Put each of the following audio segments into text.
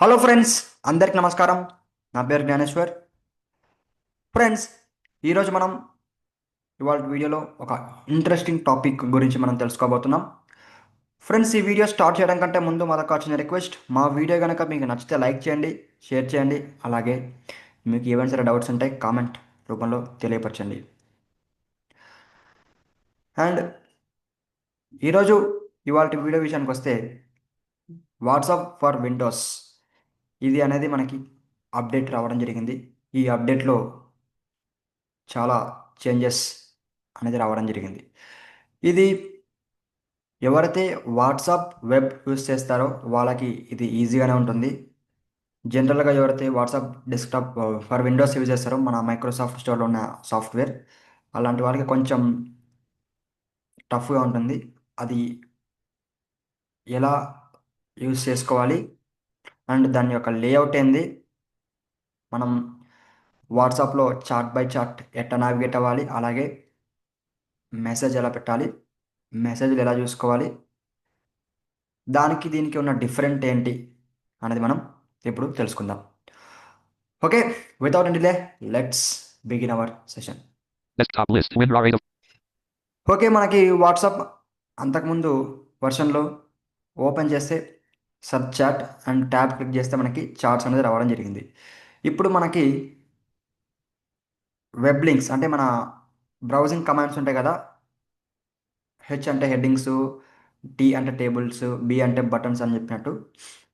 Hello friends అందరికి నమస్కారం. నా పేరు జ్ఞానేశ్వర్. ఫ్రెండ్స్ ఈరోజు మనం ఇవాళ వీడియోలో ఒక ఇంట్రెస్టింగ్ టాపిక్ గురించి మనం తెలుసుకోబోతున్నాం. ఫ్రెండ్స్ ఈ వీడియో స్టార్ట్ చేయడం కంటే ముందు మాకు వచ్చిన రిక్వెస్ట్ మా వీడియో కనుక మీకు నచ్చితే లైక్ చేయండి షేర్ చేయండి అలాగే మీకు ఏమైనా సరే డౌట్స్ ఉంటే కామెంట్ రూపంలో తెలియపరచండి. అండ్ ఈరోజు ఇవాళ వీడియో విషయానికి వస్తే వాట్సాప్ ఫర్ విండోస్ ఇది అనేది మనకి అప్డేట్ రావడం జరిగింది. ఈ అప్డేట్లో చాలా చేంజెస్ అనేది రావడం జరిగింది. ఇది ఎవరైతే వాట్సాప్ వెబ్ యూస్ చేస్తారో వాళ్ళకి ఇది ఈజీగానే ఉంటుంది. జనరల్గా ఎవరైతే WhatsApp desktop for Windows use చేస్తారో మన మైక్రోసాఫ్ట్ స్టోర్లో ఉన్న సాఫ్ట్వేర్ అలాంటి వాళ్ళకి కొంచెం టఫ్గా ఉంటుంది. అది ఎలా యూజ్ చేసుకోవాలి? అండ్ దాని యొక్క లేఅవుట్ ఏంది? మనం వాట్సాప్లో చాట్ బై చాట్ ఎట్లా నావిగేట్ అవ్వాలి? అలాగే మెసేజ్ ఎలా పెట్టాలి? మెసేజ్లు ఎలా చూసుకోవాలి? దానికి దీనికి ఉన్న డిఫరెంట్ ఏంటి అనేది మనం ఇప్పుడు తెలుసుకుందాం. Okay without delay let's begin our session Desktop list. WinRAR 8 of okay మనకి వాట్సాప్ అంతకుముందు వర్షన్లో ఓపెన్ చేస్తే sub chat and tab click చేస్తే మనకి చార్ట్స్ అనేది రావడం జరిగింది. ఇప్పుడు మనకి వెబ్ లింక్స్ అంటే మన బ్రౌజింగ్ కమాండ్స్ ఉంటాయి కదా. హెచ్ అంటే హెడ్డింగ్స్ టీ అంటే టేబుల్స్ బి అంటే బటన్స్ అని చెప్పినట్టు.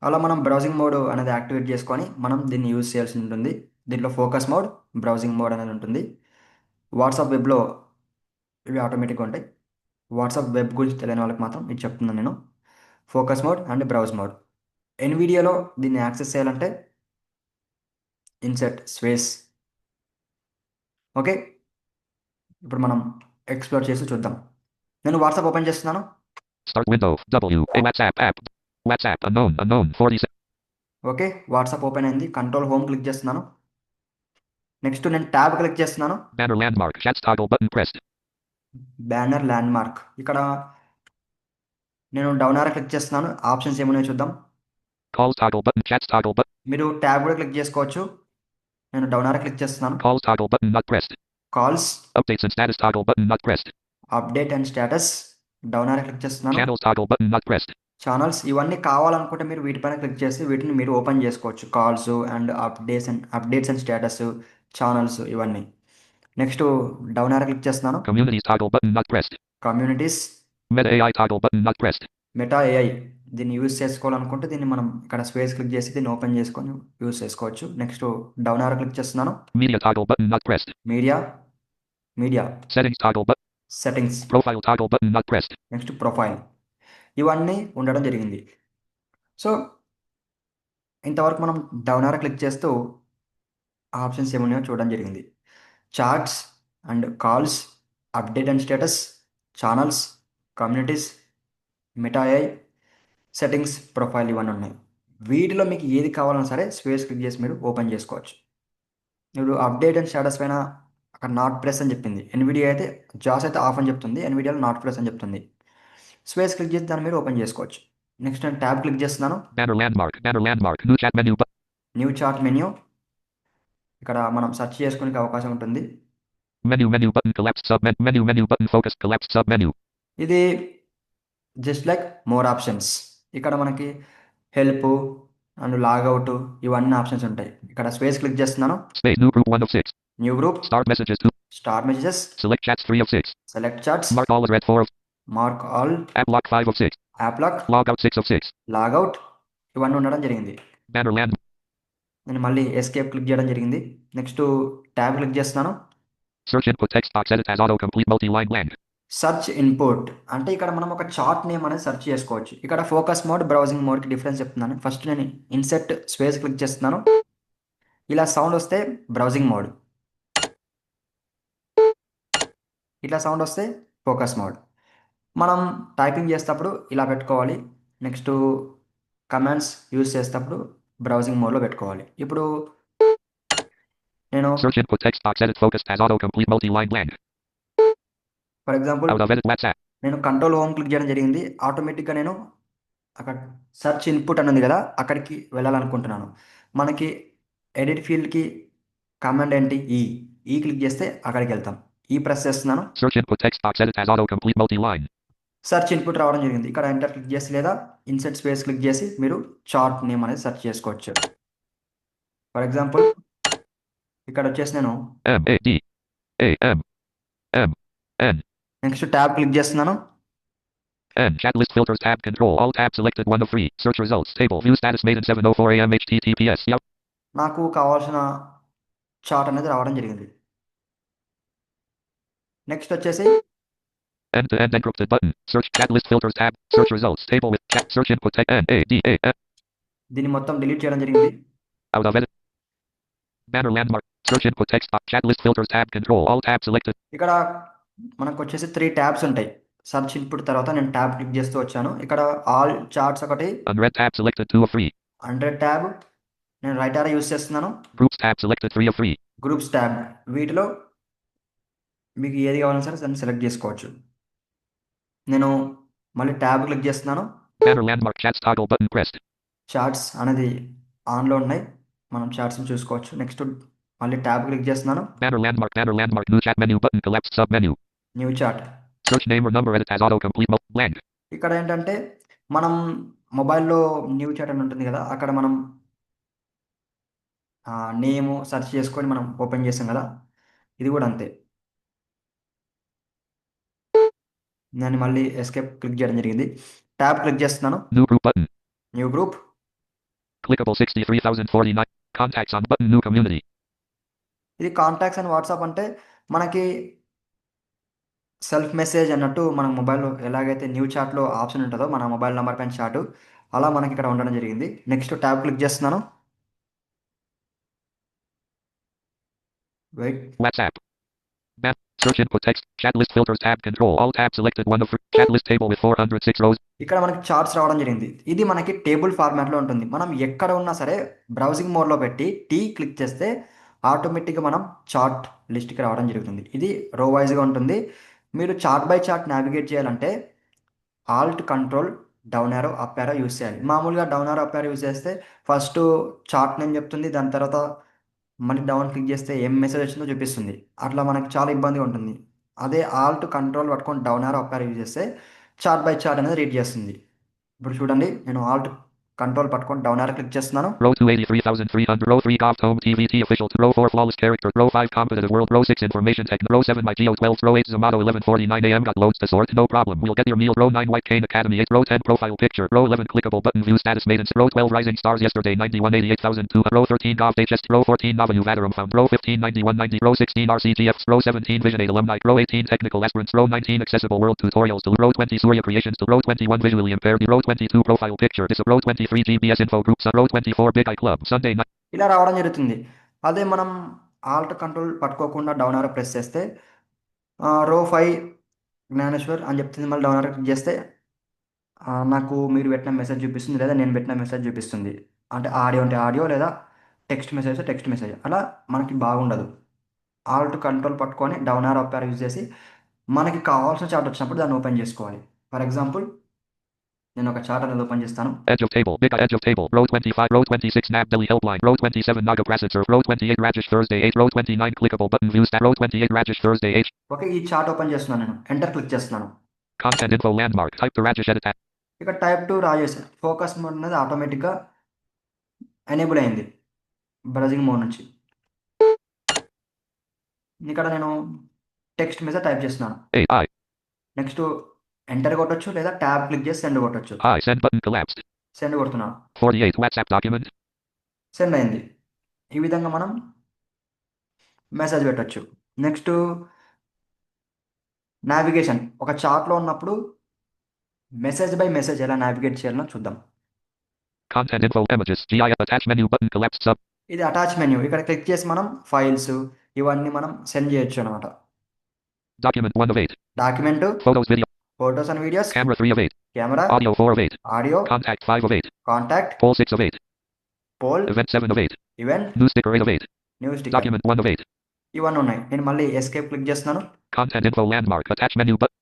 అలా మనం బ్రౌజింగ్ మోడ్ అనేది యాక్టివేట్ చేసుకొని మనం దీన్ని యూజ్ చేయాల్సి ఉంటుంది. దీంట్లో ఫోకస్ మోడ్ బ్రౌజింగ్ మోడ్ అనేది ఉంటుంది. వాట్సాప్ వెబ్లో ఇవి ఆటోమేటిక్గా ఉంటాయి. వాట్సాప్ వెబ్ గురించి తెలియని వాళ్ళకి మాత్రం ఇది చెప్తున్నాను నేను. Focus mode and browse mode ఎన్విడియోలో దీన్ని యాక్సెస్ చేయాలంటే ఇన్సెట్ స్పేస్ ఓకే ఇప్పుడు మనం ఎక్స్ప్లోర్ చేసి చూద్దాం నేను వాట్సాప్ ఓపెన్ చేస్తున్నాను Start window. W. A WhatsApp app. WhatsApp. Unknown. Unknown. 46. Okay WhatsApp open అయింది కంట్రోల్ హోమ్ క్లిక్ చేస్తున్నాను నెక్స్ట్ నేను ట్యాబ్ క్లిక్ చేస్తున్నాను. బ్యానర్ ల్యాండ్ మార్క్ ఇక్కడ నేను డౌన్ ఆర్ క్లిక్ చేస్తున్నాను ఆప్షన్స్ ఏమున్నాయో చూద్దాం Calls toggle button. Chats toggle button. మీరు ట్యాబ్ కూడా క్లిక్ చేసుకోవచ్చు నేను డౌన్ ఆర్ క్లిక్ చేస్తున్నాను Calls toggle button not pressed. Calls Updates and status toggle button not pressed. Update and status down arrow click చేస్తున్నాను Channels toggle button not pressed. Channels ఇవన్నీ కావాలనుకుంటే మీరు వీటిపైన క్లిక్ చేసి వీటిని మీరు ఓపెన్ చేసుకోవచ్చు calls and updates and updates and status channels ఇవన్నీ నెక్స్ట్ డౌన్ ఆర్ క్లిక్ చేస్తున్నాను pressed. Communities Meta AI toggle button not pressed. Meta AI దీన్ని యూజ్ చేసుకోవాలనుకుంటే దీన్ని మనం ఇక్కడ స్పేస్ క్లిక్ చేసి దీన్ని ఓపెన్ చేసుకొని యూజ్ చేసుకోవచ్చు నెక్స్ట్ డౌన్ ఆర్ క్లిక్ చేస్తున్నాను Media toggle button not pressed. Media media Settings toggle button. Settings Profile toggle button not pressed. Next profile ఇవన్నీ ఉండడం జరిగింది సో ఇంతవరకు మనం డౌన్ ఆర్ క్లిక్ చేస్తూ ఆప్షన్స్ ఏమున్నాయో చూడడం జరిగింది chats and calls update and status channels communities mithai settings profile ఇవన్నీ ఉన్నాయి. వీటిలో మీకు ఏది కావాలన్నా సరే స్పేస్ క్లిక్ చేసి మీరు ఓపెన్ చేసుకోవచ్చు. ఇప్పుడు అప్డేట్ అండ్ స్టేటస్ పైన అక్కడ నాట్ ప్రెస్ అని చెప్పింది. ఎన్విడియా అయితే జాస్ అయితే ఆఫ్ అని చెప్తుంది. ఎన్విడియాలో నాట్ ప్రెస్ అని చెప్తుంది. స్పేస్ క్లిక్ చేసి దాన్ని మీరు ఓపెన్ చేసుకోవచ్చు. నెక్స్ట్ నేను ట్యాబ్ క్లిక్ చేస్తున్నాను. New chat menu. ఇక్కడ మనం సెర్చ్ చేసుకునే అవకాశం ఉంటుంది. Sub menu menu button focus collapsed sub menu. ఇది జస్ట్ లైక్ మోర్ ఆప్షన్స్ ఇక్కడ మనకి హెల్ప్ అండ్ లాగౌట్ ఇవన్నీ ఆప్షన్స్ ఉంటాయి ఇక్కడ స్పేస్ క్లిక్ చేస్తున్నాను Space new group 1 of 6. New group messages 2. Star messages Select chats 3 of 6. Select Mark all as read 4 of. Mark all App lock 5 of 6. App lock Log out 6 of 6. Logout ఇవన్నీ ఉండడం జరిగింది Banner land. నేను మళ్ళీ escape click చేయడం జరిగింది next tab click చేస్తున్నాను Search input text box edit as autocomplete multi-line blank. Search input అంటే ఇక్కడ మనం ఒక చార్ట్ నేమ్ అనేది సెర్చ్ చేసుకోవచ్చు. ఇక్కడ ఫోకస్ మోడ్ బ్రౌజింగ్ మోడ్కి డిఫరెన్స్ చెప్తున్నాను. ఫస్ట్ నేను ఇన్సెట్ స్పేస్ క్లిక్ చేస్తున్నాను. ఇలా సౌండ్ వస్తే బ్రౌజింగ్ మోడ్ ఇట్లా సౌండ్ వస్తే ఫోకస్ మోడ్ మనం టైపింగ్ చేసేటప్పుడు ఇలా పెట్టుకోవాలి. నెక్స్ట్ కమాండ్స్ యూజ్ చేసేటప్పుడు బ్రౌజింగ్ మోడ్లో పెట్టుకోవాలి. ఇప్పుడు నేను Search input text box edit focused as autocomplete multi-line blank. For example. నేను కంట్రోల్ హోమ్ క్లిక్ చేయడం జరిగింది. ఆటోమేటిక్గా నేను అక్కడ సెర్చ్ ఇన్పుట్ అని ఉంది కదా అక్కడికి వెళ్ళాలనుకుంటున్నాను. మనకి ఎడిట్ ఫీల్డ్కి కమాండ్ ఏంటి? ఈ ఈ క్లిక్ చేస్తే అక్కడికి వెళ్తాం. ఈ ప్రెస్ చేస్తున్నాను. సెర్చ్ ఇన్పుట్ రావడం జరిగింది. ఇక్కడ ఎంటర్ క్లిక్ చేసి లేదా ఇన్సెట్ స్పేస్ క్లిక్ చేసి మీరు చార్ట్ నేమ్ అనేది సెర్చ్ చేసుకోవచ్చు. ఫర్ ఎగ్జాంపుల్ ఇక్కడ వచ్చేసి నేను నెక్స్ట్ ట్యాబ్ క్లిక్ చేస్తున్నాను N chat list filters tab control all tab selected one of three search results table view status made in 7:04 a.m. HTTPS Yep. నాకు కావాల్సిన చార్ట్ అనేది రావడం జరిగింది నెక్స్ట్ వచ్చేసి End to end encrypted button search chat list filters tab search results table with chat search input text N A D A M దీన్ని మొత్తం delete చేయడం జరిగింది out of edit banner landmark search input text chat list filters tab control all tab selected ఇక్కడ మనకు వచ్చేసి three tabs ఉంటాయి. Search input తర్వాత నేను ట్యాబ్ క్లిక్ చేస్తూ వచ్చాను. ఇక్కడ ఆల్ చార్ట్స్ ఒకటి హండ్రెడ్ ట్యాబ్ నేను రైట్ ఆర్ యూస్ చేస్తున్నాను. Tab selected three of three. Groups tab వీటిలో మీకు ఏది కావాలన్నా సరే దాన్ని సెలెక్ట్ చేసుకోవచ్చు. నేను మళ్ళీ ట్యాబ్ క్లిక్ చేస్తున్నాను. చార్ట్స్ అనేది ఆన్లో ఉన్నాయి. మనం చార్ట్స్ని చూసుకోవచ్చు. నెక్స్ట్ మళ్ళీ ట్యాబ్ క్లిక్ చేస్తున్నాను. న్యూ చాట్ ఇక్కడ ఏంటంటే మనం మొబైల్లో న్యూ చాట్ అని ఉంటుంది కదా అక్కడ మనం నేమ్ సర్చ్ చేసుకొని మనం ఓపెన్ చేస్తాం కదా ఇది కూడా అంతే. నేను మళ్ళీ ఎస్కేప్ క్లిక్ చేయడం జరిగింది. ట్యాబ్ క్లిక్ చేస్తున్నాను. New group. న్యూ గ్రూప్ ఇది కాంటాక్ట్స్ అండ్ వాట్సాప్ అంటే మనకి సెల్ఫ్ మెసేజ్ అన్నట్టు మన మొబైల్లో ఎలాగైతే న్యూ చాట్లో ఆప్షన్ ఉంటుందో మన మొబైల్ నెంబర్ పైన చాటు అలా మనకి ఇక్కడ ఉండడం జరిగింది. నెక్స్ట్ ట్యాబ్ క్లిక్ చేస్తున్నాను. Wait. Ba- search input text, chat list filters. Tab control. All tab selected. One of chat list table with 406 rows, ఇక్కడ మనకి చార్ట్స్ రావడం జరిగింది. ఇది మనకి టేబుల్ ఫార్మాట్లో ఉంటుంది. మనం ఎక్కడ ఉన్నా సరే బ్రౌజింగ్ మోడ్లో పెట్టి టీ క్లిక్ చేస్తే ఆటోమేటిక్గా మనం చార్ట్ లిస్ట్కి రావడం జరుగుతుంది. ఇది రో వైజ్గా ఉంటుంది. మీరు చార్ట్ బై చార్ట్ నావిగేట్ చేయాలంటే alt control down arrow up arrow use చేయాలి. మామూలుగా down arrow up arrow use చేస్తే ఫస్ట్ చార్ట్ నేను చెప్తుంది దాని తర్వాత మనకి డౌన్ క్లిక్ చేస్తే ఏం మెసేజ్ వచ్చిందో చూపిస్తుంది. అట్లా మనకు చాలా ఇబ్బందిగా ఉంటుంది. అదే ఆల్ట్ కంట్రోల్ పట్టుకొని down arrow up arrow use చేస్తే చార్ట్ బై చార్ట్ అనేది రీడ్ చేస్తుంది. ఇప్పుడు చూడండి నేను alt control down arrow click just చేస్తున్నాను row 283300 row 3 golf home tvt official row 4 flawless character row 5 competent world row 6 information tech row 7 my geo 12 row 8 zamato 1149 am got loads to sort no problem we'll get your meal row 9 white cane academy 8 row 10 profile picture row 11 clickable button view status maintenance row 12 rising stars yesterday 9188002 row 13 golf hs row 14 navajo Vaterum found row 15 9190 row 16 rcgfs row 17 vision 8 alumni row 18 technical aspirants row 19 accessible world tutorials to. row 20 surya creations to. row 21 visually impaired row 22 profile picture row 20 GBS info groups row 24 big i club Sunday night. ఇలా రావడం జరుగుతుంది. అదే మనం alt control పట్టుకోకుండా down arrow press చేస్తే row five Gnaneshwar అని చెప్తుంది. మళ్ళీ డౌన్ ఆర్ క్లిక్ చేస్తే నాకు మీరు పెట్టిన మెసేజ్ చూపిస్తుంది లేదా నేను పెట్టిన మెసేజ్ చూపిస్తుంది. అంటే ఆడియో అంటే ఆడియో లేదా టెక్స్ట్ మెసేజ్ టెక్స్ట్ మెసేజ్ అలా మనకి బాగుండదు. ఆల్ట్ కంట్రోల్ పట్టుకొని డౌన్ ఆర్ యూజ్ చేసి మనకి కావాల్సిన చాట్ వచ్చినప్పుడు దాన్ని ఓపెన్ చేసుకోవాలి. ఫర్ ఎగ్జాంపుల్ నేను ఒక చార్ట్ అనేది ఓపెన్ చేస్తాను. ఎడ్జ్ ఆఫ్ టేబుల్ నిక ఎడ్జ్ ఓకే ఈ చార్ట్ ఓపెన్ చేస్తున్నాను నేను. ఎంటర్ క్లిక్ చేస్తున్నాను. ఇక్కడ టైప్ 2 రాజేష్ ఫోకస్ మోడ్ అనేది ఆటోమేటిక్గా ఎనేబుల్ అయ్యింది నుంచి. ఇక్కడ నేను టెక్స్ట్ మీద టైప్ చేస్తున్నాను. ఏ నెక్స్ట్ ఎంటర్ కొట్టొచ్చు లేదా ట్యాబ్ క్లిక్ చేసి సెండ్ కొట్టొచ్చు. Send button collapsed, సెండ్ కొడుతున్నాను 48 WhatsApp document, సెండ్ అయింది. ఈ విధంగా మనం మెసేజ్ పెట్టొచ్చు. నెక్స్ట్ నావిగేషన్ ఒక చార్ట్లో ఉన్నప్పుడు మెసేజ్ బై మెసేజ్ ఎలా నావిగేట్ చేయాలో చూద్దాం. Content info images, GIF attach menu button collapsed sub, ఇది అటాచ్ మెన్యూ ఇక్కడ క్లిక్ చేసి మనం ఫైల్స్ ఇవన్నీ మనం సెండ్ చేయొచ్చు అనమాట document 1 of 8, document photos video, photos and videos camera 3 of 8, camera audio 4 of 8, audio contact 5 of 8, contact poll 6 of 8, poll event 7 of 8, event news sticker 8 of 8, news sticker document 1 of 8, ఇవన్నీ ఉన్నాయి. నేను మళ్ళీ escape click చేస్తున్నాను. Content info landmark, attach menu button,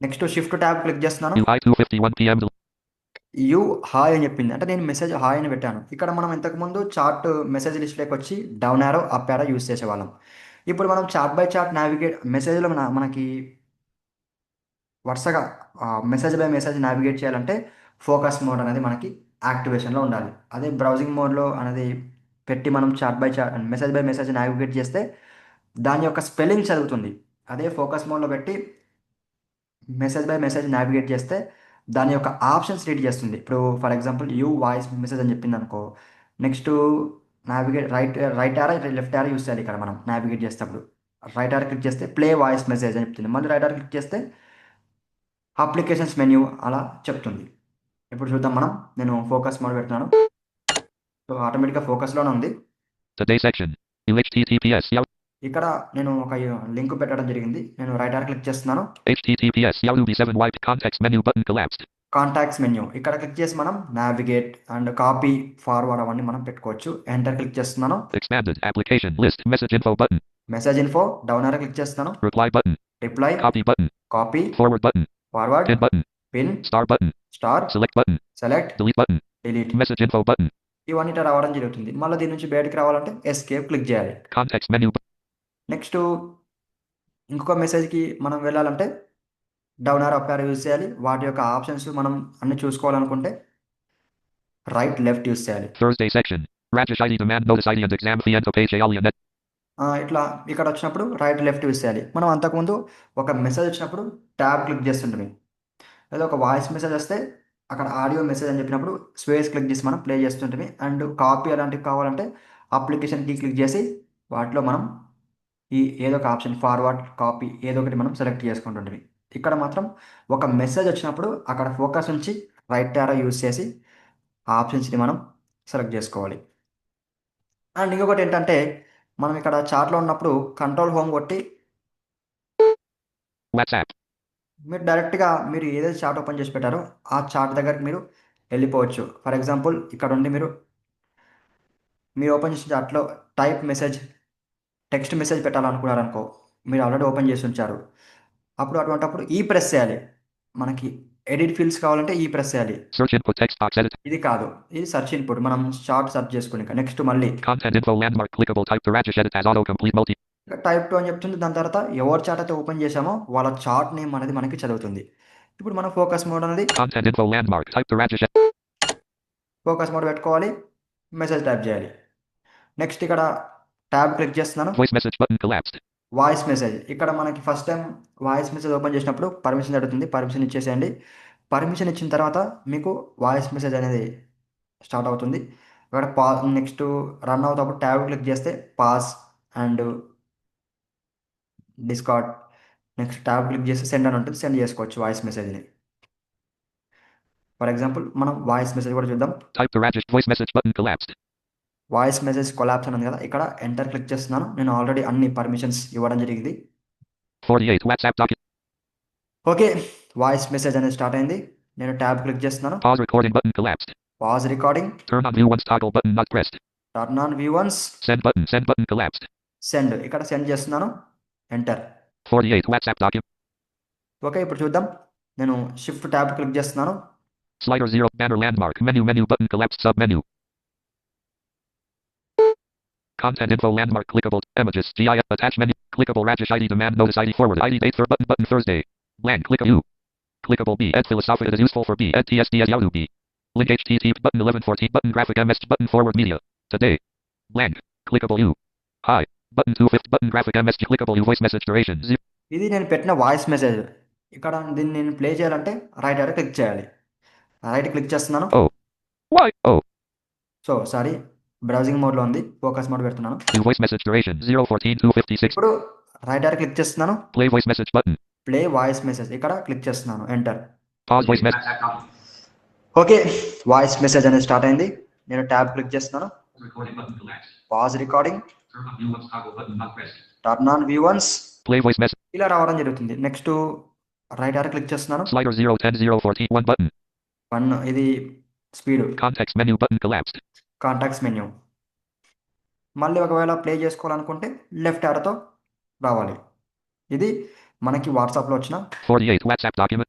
next shift tab click చేస్తున్నాను. UI 251 PM, you hi అని చెప్పింది. అంటే నేను మెసేజ్ హాయ్ అని పెట్టాను. ఇక్కడ మనం ఇంతకుముందు చార్ట్ మెసేజ్ లిస్ట్లోకి వచ్చి down arrow up arrow use చేసేవాళ్ళం. ఇప్పుడు మనం చార్ట్ బై చార్ట్ నావిగేట్ మెసేజ్లో మన మనకి వరుసగా మెసేజ్ బై మెసేజ్ నావిగేట్ చేయాలంటే ఫోకస్ మోడ్ అనేది మనకి యాక్టివేషన్లో ఉండాలి. అదే బ్రౌజింగ్ మోడ్లో అనేది పెట్టి మనం chat by chat message by message navigate చేస్తే దాని యొక్క స్పెల్లింగ్ చదువుతుంది. అదే ఫోకస్ మోడ్లో పెట్టి మెసేజ్ బై మెసేజ్ నావిగేట్ చేస్తే దాని యొక్క ఆప్షన్స్ రీడ్ చేస్తుంది. ఇప్పుడు for example you voice message అని చెప్పింది అనుకో next navigate right right arrow left arrow use చేయాలి ఇక్కడ మనం నావిగేట్ చేసేటప్పుడు. రైట్ ఆర్ క్లిక్ చేస్తే ప్లే వాయిస్ మెసేజ్ అని చెప్తుంది. మళ్ళీ రైట్ ఆర్ క్లిక్ చేస్తే అప్లికేషన్స్ మెన్యూ అలా చెప్తుంది. ఇప్పుడు చూద్దాం మనం. నేను ఫోకస్ మోడ్ పెడుతున్నాను. సో ఆటోమేటిక్గా ఫోకస్లోనే ఉంది. ఇక్కడ నేను ఒక లింక్ పెట్టడం జరిగింది. నేను రైట్ ఆర్ క్లిక్ చేస్తున్నాను. HTTPS. Yahoo! B7 wipe context menu button collapsed. Context menu ఇక్కడ క్లిక్ చేసి మనం నావిగేట్ అండ్ కాపీ ఫార్వర్డ్ అవన్నీ మనం పెట్టుకోవచ్చు. ఎంటర్ క్లిక్ చేస్తున్నాను. Message info down arrow click చేస్తున్నాను. Reply button. Copy Forward button. Forward Pin button. Pin Star button. Star Select button. Select Delete button. Delete Message info button. ఇవన్నీ రావడం జరుగుతుంది మళ్ళీ దీని నుంచి బయటకు రావాలంటే ఎస్కేప్ క్లిక్ చేయాలి menu. bu- నెక్స్ట్ ఇంకొక మెసేజ్కి మనం వెళ్ళాలంటే down arrow up arrow use చేయాలి వాటి యొక్క ఆప్షన్స్ మనం అన్ని చూసుకోవాలనుకుంటే రైట్ లెఫ్ట్ యూజ్ చేయాలి Thursday section. Rajesh ID demand notice ID and exam fee ento page alia net. ఇట్లా ఇక్కడ వచ్చినప్పుడు రైట్ లెఫ్ట్ యూస్ చేయాలి మనం అంతకుముందు ఒక మెసేజ్ వచ్చినప్పుడు ట్యాబ్ క్లిక్ చేస్తుంటాం లేదా ఒక వాయిస్ మెసేజ్ వస్తే అక్కడ ఆడియో మెసేజ్ అని చెప్పినప్పుడు స్పేస్ క్లిక్ చేసి మనం ప్లే చేస్తుంటాం అండ్ కాపీ అలాంటివి కావాలంటే అప్లికేషన్ కీ క్లిక్ చేసి వాటిలో మనం ఈ ఏదో ఒక ఆప్షన్ ఫార్వర్డ్ కాపీ ఏదో ఒకటి మనం సెలెక్ట్ చేసుకుంటుంటుంది ఇక్కడ మాత్రం ఒక మెసేజ్ వచ్చినప్పుడు అక్కడ ఫోకస్ ఉంచి రైట్ టారో యూస్ చేసి ఆ ఆప్షన్స్ని మనం సెలెక్ట్ చేసుకోవాలి. అండ్ ఇంకొకటి ఏంటంటే మనం ఇక్కడ చార్ట్లో ఉన్నప్పుడు కంట్రోల్ హోమ్ కొట్టి. మీరు డైరెక్ట్గా మీరు ఏదైతే చార్ట్ ఓపెన్ చేసి పెట్టారో ఆ చార్ట్ దగ్గరికి మీరు వెళ్ళిపోవచ్చు. ఫర్ ఎగ్జాంపుల్ ఇక్కడ ఉండి మీరు మీరు ఓపెన్ చేసిన చార్ట్లో టైప్ మెసేజ్ టెక్స్ట్ మెసేజ్ పెట్టాలనుకున్నారనుకో మీరు ఆల్రెడీ ఓపెన్ చేసి ఉంచారు. అప్పుడు అటువంటిప్పుడు ఈ ప్రెస్ చేయాలి. మనకి ఎడిట్ ఫీల్డ్స్ కావాలంటే ఈ ప్రెస్ చేయాలి. Input text box edit. ఇది కాదు. ఇది సెర్చ్ ఇన్పుట్ మనం చార్ట్ సెర్చ్ చేసుకుని నెక్స్ట్ మళ్ళీ. Content info landmark clickable type to Rajesh edit as autocomplete multi. Type to అని చెప్తుంది. దాని తర్వాత ఎవరి చార్ట్ అయితే ఓపెన్ చేసామో వాళ్ళ చార్ట్ నేమ్ అనేది మనకి చదువుతుంది. ఇప్పుడు మనం ఫోకస్ మోడ్ అనేది Content info landmark type to Rajesh edit. Focus mode పెట్టుకోవాలి. మెసేజ్ టైప్ చేయాలి. నెక్స్ట్ ఇక్కడ ట్యాబ్ క్లిక్ చేస్తున్నాను. Voice message button collapsed. Voice message. ఇక్కడ మనకి first time voice message open చేసినప్పుడు పర్మిషన్ అడుగుతుంది పర్మిషన్ ఇచ్చేసేయండి. పర్మిషన్ ఇచ్చిన తర్వాత మీకు వాయిస్ మెసేజ్ అనేది స్టార్ట్ అవుతుంది. ఇక్కడ పా నెక్స్ట్ రన్ అవుతప్పుడు ట్యాబ్ క్లిక్ చేస్తే pause and discard next tab click చేస్తే సెండ్ అని ఉంటుంది. సెండ్ చేసుకోవచ్చు వాయిస్ మెసేజ్ని ఫర్ ఎగ్జాంపుల్ మనం వాయిస్ మెసేజ్ కూడా చూద్దాం. వాయిస్ మెసేజ్ కొలాప్స్ అన్నది కదా ఇక్కడ ఎంటర్ క్లిక్ చేస్తున్నాను. నేను ఆల్రెడీ అన్ని పర్మిషన్స్ ఇవ్వడం జరిగింది. ఓకే వాయిస్ మెసేజ్ అనేది స్టార్ట్ అయింది. నేను ట్యాబ్ క్లిక్ చేస్తున్నాను. Pause recording button collapsed pause recording turn on view once toggle send button send button collapsed send ఇక్కడ సెండ్ చేస్తున్నాను. ఎంటర్ 48 వాట్సాప్ డాక్యుమెంట్ ఓకే ఇప్పుడు చూద్దాం. నేను షిఫ్ట్ ట్యాబ్ క్లిక్ చేస్తున్నాను. Slider zero banner landmark menu menu button collapsed sub menu Content info landmark clickable images GIF attach menu clickable Rajesh ID demand notice ID forward ID date for button button Thursday. Blank click U. Clickable B ed philosophical is useful for B ed TSD as Yahoo B. Link HTTP button 1114 button graphic MS button forward media. Today. Blank. Clickable U. Hi. Button 250 button graphic MS clickable U voice message duration. Zero. ఇది నేను పెట్టిన voice message ఇక్కడ దీన్ని నేను play చేయాలంటే right arrow click చేయాలి right click చేస్తున్నాను Why? Oh. So sorry browsing మోడ్లో ఉంది. ఫోకస్ మోడ్ పెడుతున్నాను. వాయిస్ మెసేజ్ ఇప్పుడు రైట్ ఆర్ క్లిక్ చేస్తున్నాను. Play voice message button play voice message ఇక్కడ క్లిక్ చేస్తున్నాను. Enter okay. వాయిస్ మెసేజ్ అనేది స్టార్ట్ అయింది. నేను ట్యాబ్ క్లిక్ చేస్తున్నాను. Pause recording turn on view once play voice message ఇలా రావడం జరుగుతుంది. నెక్స్ట్ రైట్ ఆర్ క్లిక్ చేస్తున్నాను. స్లైడర్ 010041 బటన్ వన్ ఇది speed context menu button collapsed context menu. మళ్ళీ ఒకవేళ ప్లే చేసుకోవాలనుకుంటే లెఫ్ట్ ఆర్తో రావాలి. ఇది మనకి వాట్సాప్లో వచ్చిన 48 WhatsApp document.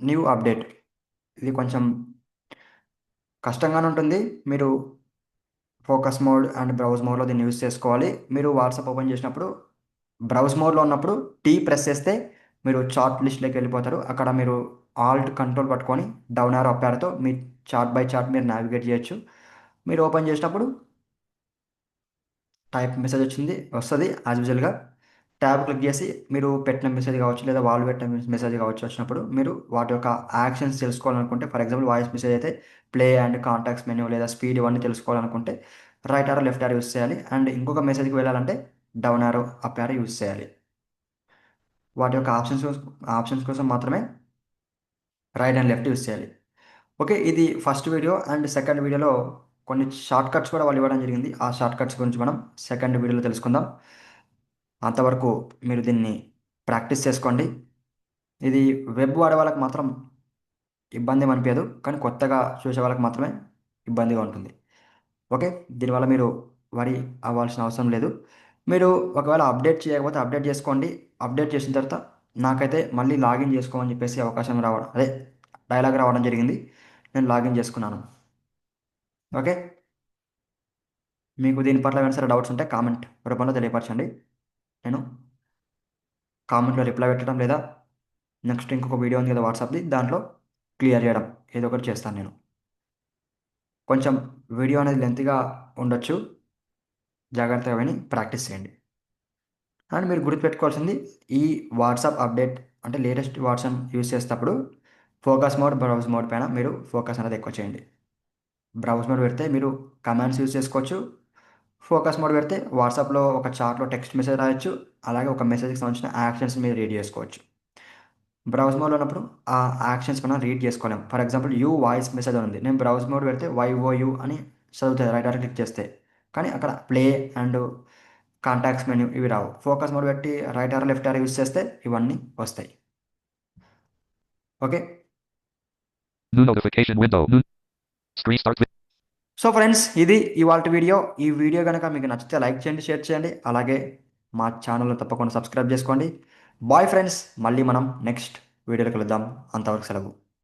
New update. ఇది కొంచెం కష్టంగానే ఉంటుంది. మీరు ఫోకస్ మోడ్ అండ్ బ్రౌజ్ మోడ్లో దీన్ని యూస్ చేసుకోవాలి. మీరు వాట్సాప్ ఓపెన్ చేసినప్పుడు బ్రౌజ్ మోడ్లో ఉన్నప్పుడు టీ ప్రెస్ చేస్తే మీరు చార్ట్ లిస్ట్లోకి వెళ్ళిపోతారు. అక్కడ మీరు ఆల్ట్ కంట్రోల్ పట్టుకొని డౌన్ ఆర్ అప్ మీ చార్ట్ బై చార్ట్ మీరు నావిగేట్ చేయొచ్చు. మీరు ఓపెన్ చేసినప్పుడు టైప్ మెసేజ్ వచ్చింది వస్తుంది యాజ్ యూజువల్గా ట్యాబ్ క్లిక్ చేసి మీరు పెట్టిన మెసేజ్ కావచ్చు లేదా వాళ్ళు పెట్టిన మెసేజ్ కావచ్చు వచ్చినప్పుడు మీరు వాటి యొక్క యాక్షన్స్ తెలుసుకోవాలనుకుంటే ఫర్ ఎగ్జాంపుల్ వాయిస్ మెసేజ్ అయితే ప్లే అండ్ కాంటాక్ట్స్ మెనూ లేదా స్పీడ్ ఇవన్నీ తెలుసుకోవాలనుకుంటే right arrow left arrow use చేయాలి. అండ్ ఇంకొక మెసేజ్కి వెళ్ళాలంటే down arrow up arrow use చేయాలి. వాటి యొక్క ఆప్షన్స్ ఆప్షన్స్ కోసం మాత్రమే రైట్ అండ్ లెఫ్ట్ యూస్ చేయాలి. ఓకే ఇది ఫస్ట్ వీడియో అండ్ సెకండ్ వీడియోలో కొన్ని షార్ట్ కట్స్ కూడా వాళ్ళు ఇవ్వడం జరిగింది. ఆ షార్ట్ కట్స్ గురించి మనం సెకండ్ వీడియోలో తెలుసుకుందాం. అంతవరకు మీరు దీన్ని ప్రాక్టీస్ చేసుకోండి. ఇది వెబ్ వాడే వాళ్ళకి మాత్రం ఇబ్బంది అనిపించదు కానీ కొత్తగా చూసే వాళ్ళకి మాత్రమే ఇబ్బందిగా ఉంటుంది. ఓకే దీనివల్ల మీరు వరి అవ్వాల్సిన అవసరం లేదు. మీరు ఒకవేళ అప్డేట్ చేయకపోతే అప్డేట్ చేసుకోండి. అప్డేట్ చేసిన తర్వాత నాకైతే మళ్ళీ లాగిన్ చేసుకోమని చెప్పేసి అవకాశం రావడం అదే డైలాగ్ రావడం జరిగింది. నేను లాగిన్ చేసుకున్నాను. ఓకే? మీకు దీని పట్ల ఏమైనా సరే డౌట్స్ ఉంటే కామెంట్ రూపంలో తెలియపరచండి. నేను కామెంట్లో రిప్లై పెట్టడం లేదా నెక్స్ట్ ఇంకొక వీడియో ఉంది కదా వాట్సాప్ది దాంట్లో క్లియర్ చేయడం. ఏదో ఒకటి చేస్తాను నేను. కొంచెం వీడియో అనేది లెంత్గా ఉండొచ్చు. జాగ్రత్తగా విని ప్రాక్టీస్ చేయండి. అండ్ మీరు గుర్తుపెట్టుకోవాల్సింది ఈ వాట్సాప్ అప్డేట్ అంటే లేటెస్ట్ వాట్సాప్ యూస్ చేసేటప్పుడు ఫోకస్ మోడ్ బ్రౌజ్ మోడ్ పైన మీరు ఫోకస్ అనేది ఎక్కువ చేయండి. బ్రౌజ్ మోడ్ పెడితే మీరు కమాండ్స్ యూజ్ చేసుకోవచ్చు. ఫోకస్ మోడ్ పెడితే వాట్సాప్లో ఒక చార్ట్లో టెక్స్ట్ మెసేజ్ రాయొచ్చు. అలాగే ఒక మెసేజ్కి సంబంధించిన యాక్షన్స్ మీరు రీడ్ చేసుకోవచ్చు. బ్రౌజ్ మోడ్లో ఉన్నప్పుడు ఆ యాక్షన్స్ మనం రీడ్ చేసుకోలేం. For example you voice message ఉంది. నేను బ్రౌజ్ మోడ్ పెడితే వైఓ యూ అని చదువుతుంది. రైట్ ఆర్ క్లిక్ చేస్తే. కానీ అక్కడ ప్లే అండ్ కాంటాక్ట్స్ మెనూ ఇవి రావు. ఫోకస్ మోడ్ పెట్టి right arrow left arrow use చేస్తే ఇవన్నీ వస్తాయి. Okay New notification window. New screen starts with so friends ఇది ఇవాళ వీడియో. ఈ వీడియో కనుక మీకు నచ్చితే లైక్ చేయండి షేర్ చేయండి. అలాగే మా ఛానల్ని తప్పకుండా సబ్స్క్రైబ్ చేసుకోండి. బాయ్ ఫ్రెండ్స్ మళ్ళీ మనం నెక్స్ట్ వీడియోలో కలుద్దాం. అంతవరకు సెలవు.